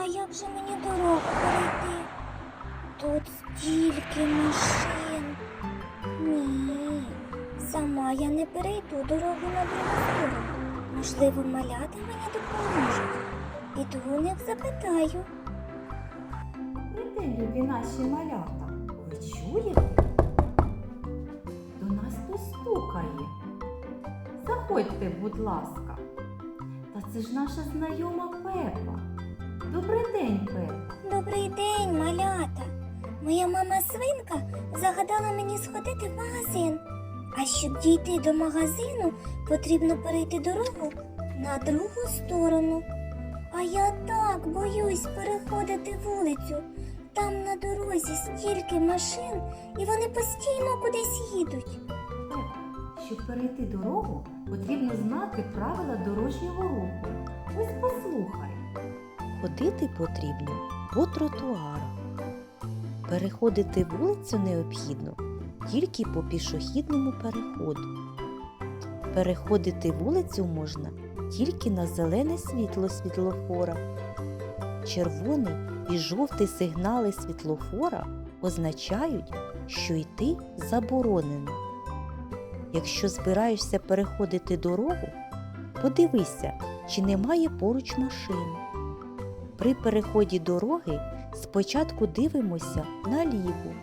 А як же мені дорогу перейти? Тут стільки машин. Ні, сама я не перейду дорогу на другу. Можливо, маляти мені допоможуть. Піду у них запитаю. День, любі наші малята. Ви чуєте? До нас хтось стукає. Заходьте, будь ласка. Та це ж наша знайома Пепа. Добрий день, Пепа. Добрий день, малята. Моя мама свинка загадала мені сходити в магазин. А щоб дійти до магазину, потрібно перейти дорогу на другу сторону. А я так боюсь переходити вулицю. Там на дорозі стільки машин, і вони постійно кудись їдуть. Щоб перейти дорогу, потрібно знати правила дорожнього руху. Ось послухай. Ходити потрібно по тротуарах. Переходити вулицю необхідно тільки по пішохідному переходу. Переходити вулицю можна тільки на зелене світло світлофора. Червоний і жовтий сигнали світлофора означають, що йти заборонено. Якщо збираєшся переходити дорогу, подивися, чи немає поруч машини. При переході дороги спочатку дивимося наліво,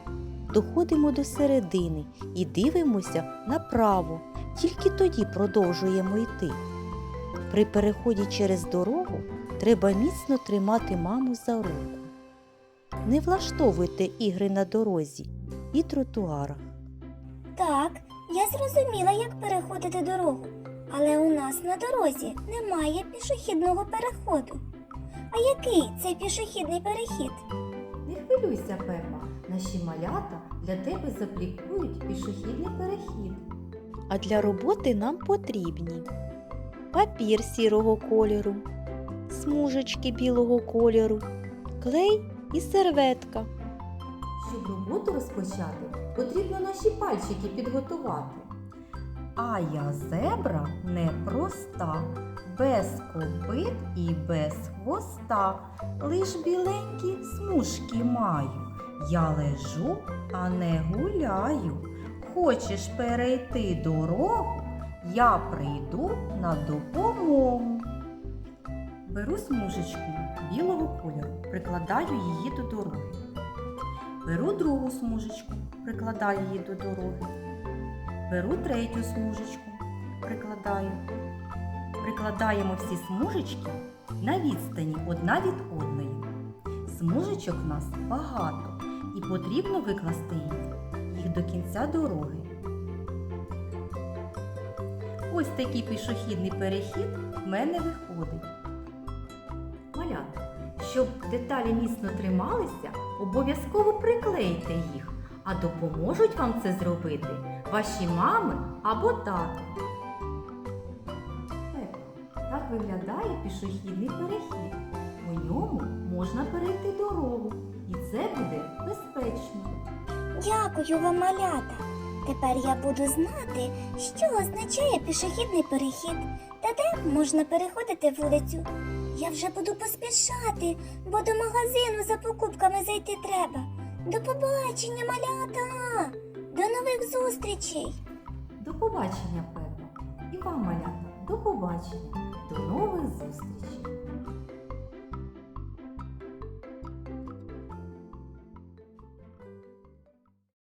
доходимо до середини і дивимося направо, тільки тоді продовжуємо йти. При переході через дорогу треба міцно тримати маму за руку. Не влаштовуйте ігри на дорозі і тротуарах. Так, я зрозуміла, як переходити дорогу, але у нас на дорозі немає пішохідного переходу. А який це пішохідний перехід? Не хвилюйся, Пепа. Наші малята для тебе заплікують пішохідний перехід. А для роботи нам потрібні папір сірого кольору, смужечки білого кольору, клей і серветка. Щоб роботу розпочати, потрібно наші пальчики підготувати. А я зебра непроста, без копит і без хвоста, лиш біленькі смужки маю. Я лежу, а не гуляю. Хочеш перейти дорогу, я прийду на допомогу. Беру смужечку білого кольору, прикладаю її до дороги. Беру другу смужечку, прикладаю її до дороги. Беру третю смужечку, прикладаю. Прикладаємо всі смужечки на відстані одна від одної. Смужечок в нас багато і потрібно викласти їх до кінця дороги. Ось такий пішохідний перехід в мене виходить. Малята, щоб деталі міцно трималися, обов'язково приклейте їх, а допоможуть вам це зробити ваші мами або тато. Так виглядає пішохідний перехід. По ньому можна перейти дорогу, і це буде безпечно. Дякую вам, малята. Тепер я буду знати, що означає пішохідний перехід та де можна переходити вулицю. Я вже буду поспішати, бо до магазину за покупками зайти треба. До побачення, малята! До нових зустрічей! До побачення, Пепа. І вам, малята, до побачення. До нових.